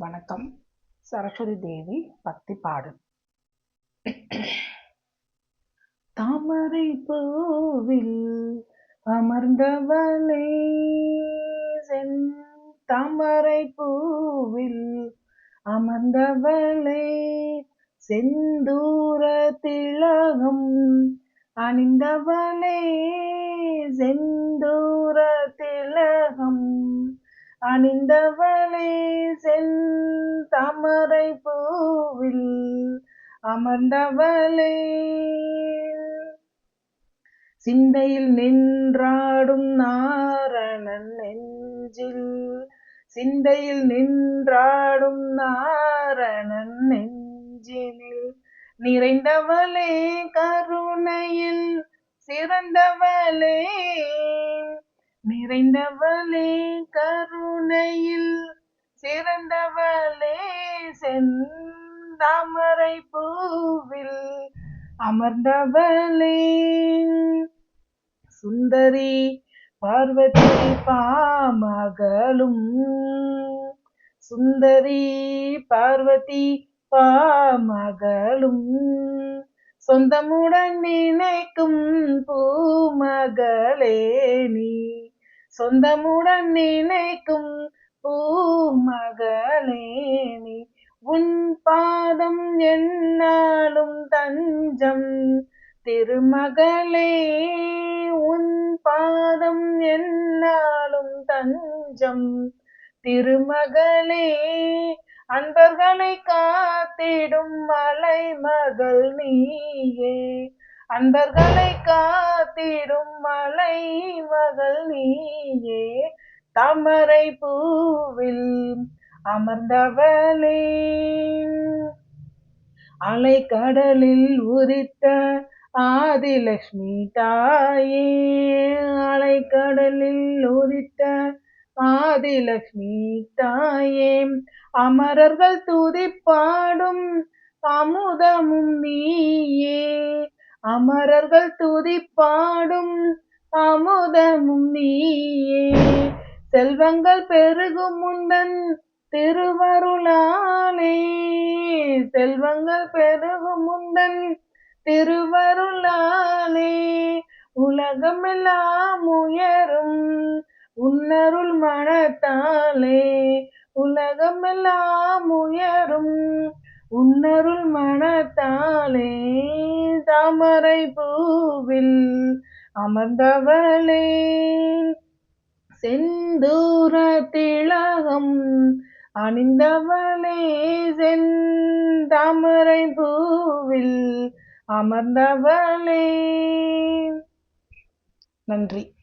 வணக்கம். சரஸ்வதி தேவி பக்தி பாடல். தாமரை பூவில் அமர்ந்தவளே சென் தாமரை பூவில் அமர்ந்தவளே செந்தூர திலகம் அணிந்தவளே செந்தூர திலகம் அணிந்தவளே சென் தாமரை பூவில் அமர்ந்தவளே. சிந்தையில் நின்றாடும் நாரணன் நெஞ்சில் சிந்தையில் நின்றாடும் நாரணன் நெஞ்சினில். நிறைந்தவளே கருணையில் சிறந்தவளே. நிறைந்தவளே கருணையில் சிறந்தவளே. செந்தாமரை பூவில் அமர்ந்தவளே. சுந்தரி பார்வதி பாமகளும். சுந்தரி பார்வதி பாமகளும். சொந்தமுடன் நினைக்கும் பூமகளே நீ. சொந்தமுடன் நினைக்கும் பூமகளே திருமகளே உன் பாதம் என்னாலும் தஞ்சம். திருமகளே அன்பர்களை காத்திடும் மலை மகள் நீயே. அன்பர்களை காத்திடும் மலை மகள் நீயே. தாமரை பூவில் அமர்ந்தவளே. அலை கடலில் உதித்த ஆதிலக்ஷ்மி தாயே. அலை கடலில் உதித்த ஆதிலக்ஷ்மி தாயே. அமரர்கள் துதிப்பாடும் அமுதமும் நீயே. அமரர்கள் துதிப்பாடும் அமுதமும் நீயே. செல்வங்கள் பெருகும் முந்தன் திருவருளாலே. செல்வங்கள் பெருகும் முந்தன் திருவருளாலே உலகமெல்லாம் உயரும் உன்னருள் மனத்தாலே உலகமெல்லாம் உயரும் உன்னருள் மனத்தாலே தாமரை பூவில் அமர்ந்தவளே. செந்தூர திலகம் அணிந்தவளே செந்தாமரை பூவில் அமர்ந்தவளே. நன்றி.